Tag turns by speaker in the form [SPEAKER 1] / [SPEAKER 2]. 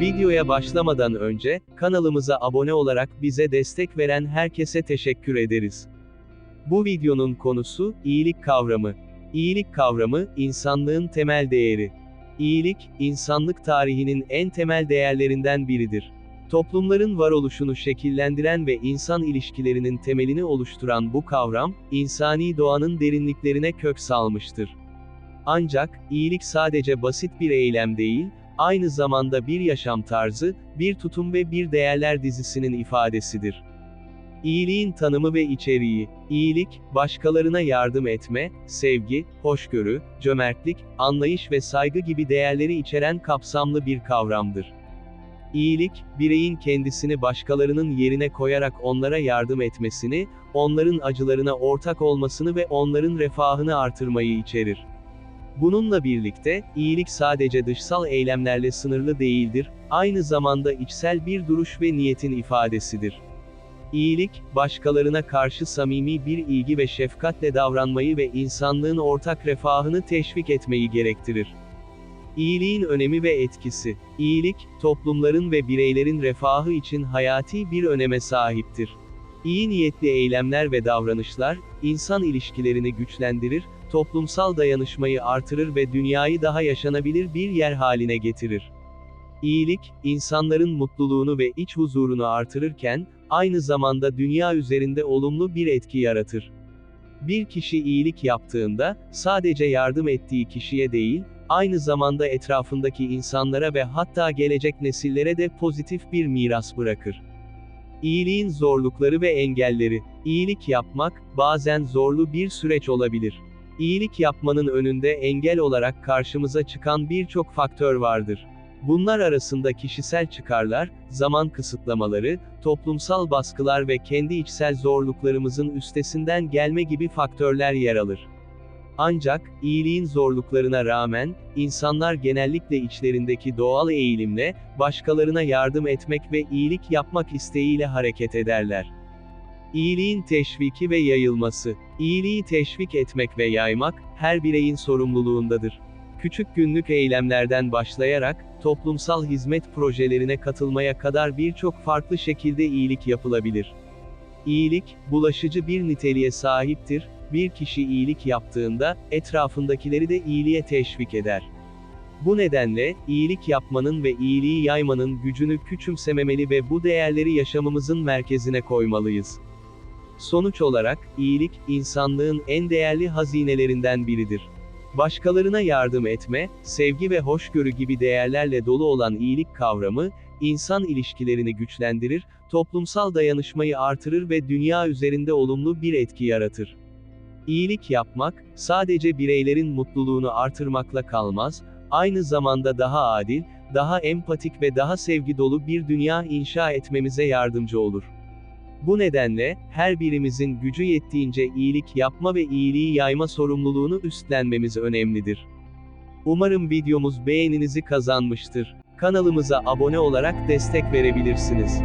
[SPEAKER 1] Videoya başlamadan önce, kanalımıza abone olarak bize destek veren herkese teşekkür ederiz. Bu videonun konusu, iyilik kavramı. İyilik kavramı, insanlığın temel değeri. İyilik, insanlık tarihinin en temel değerlerinden biridir. Toplumların varoluşunu şekillendiren ve insan ilişkilerinin temelini oluşturan bu kavram, insani doğanın derinliklerine kök salmıştır. Ancak, iyilik sadece basit bir eylem değil, aynı zamanda bir yaşam tarzı, bir tutum ve bir değerler dizisinin ifadesidir. İyiliğin tanımı ve içeriği, iyilik, başkalarına yardım etme, sevgi, hoşgörü, cömertlik, anlayış ve saygı gibi değerleri içeren kapsamlı bir kavramdır. İyilik, bireyin kendisini başkalarının yerine koyarak onlara yardım etmesini, onların acılarına ortak olmasını ve onların refahını artırmayı içerir. Bununla birlikte, iyilik sadece dışsal eylemlerle sınırlı değildir, aynı zamanda içsel bir duruş ve niyetin ifadesidir. İyilik, başkalarına karşı samimi bir ilgi ve şefkatle davranmayı ve insanlığın ortak refahını teşvik etmeyi gerektirir. İyiliğin önemi ve etkisi. İyilik, toplumların ve bireylerin refahı için hayati bir öneme sahiptir. İyi niyetli eylemler ve davranışlar, insan ilişkilerini güçlendirir, toplumsal dayanışmayı artırır ve dünyayı daha yaşanabilir bir yer haline getirir. İyilik, insanların mutluluğunu ve iç huzurunu artırırken, aynı zamanda dünya üzerinde olumlu bir etki yaratır. Bir kişi iyilik yaptığında, sadece yardım ettiği kişiye değil, aynı zamanda etrafındaki insanlara ve hatta gelecek nesillere de pozitif bir miras bırakır. İyiliğin zorlukları ve engelleri. İyilik yapmak, bazen zorlu bir süreç olabilir. İyilik yapmanın önünde engel olarak karşımıza çıkan birçok faktör vardır. Bunlar arasında kişisel çıkarlar, zaman kısıtlamaları, toplumsal baskılar ve kendi içsel zorluklarımızın üstesinden gelme gibi faktörler yer alır. Ancak, iyiliğin zorluklarına rağmen, insanlar genellikle içlerindeki doğal eğilimle, başkalarına yardım etmek ve iyilik yapmak isteğiyle hareket ederler. İyiliğin teşviki ve yayılması. İyiliği teşvik etmek ve yaymak, her bireyin sorumluluğundadır. Küçük günlük eylemlerden başlayarak, toplumsal hizmet projelerine katılmaya kadar birçok farklı şekilde iyilik yapılabilir. İyilik, bulaşıcı bir niteliğe sahiptir, bir kişi iyilik yaptığında, etrafındakileri de iyiliğe teşvik eder. Bu nedenle, iyilik yapmanın ve iyiliği yaymanın gücünü küçümsememeli ve bu değerleri yaşamımızın merkezine koymalıyız. Sonuç olarak, iyilik, insanlığın en değerli hazinelerinden biridir. Başkalarına yardım etme, sevgi ve hoşgörü gibi değerlerle dolu olan iyilik kavramı, insan ilişkilerini güçlendirir, toplumsal dayanışmayı artırır ve dünya üzerinde olumlu bir etki yaratır. İyilik yapmak, sadece bireylerin mutluluğunu artırmakla kalmaz, aynı zamanda daha adil, daha empatik ve daha sevgi dolu bir dünya inşa etmemize yardımcı olur. Bu nedenle, her birimizin gücü yettiğince iyilik yapma ve iyiliği yayma sorumluluğunu üstlenmemiz önemlidir. Umarım videomuz beğeninizi kazanmıştır. Kanalımıza abone olarak destek verebilirsiniz.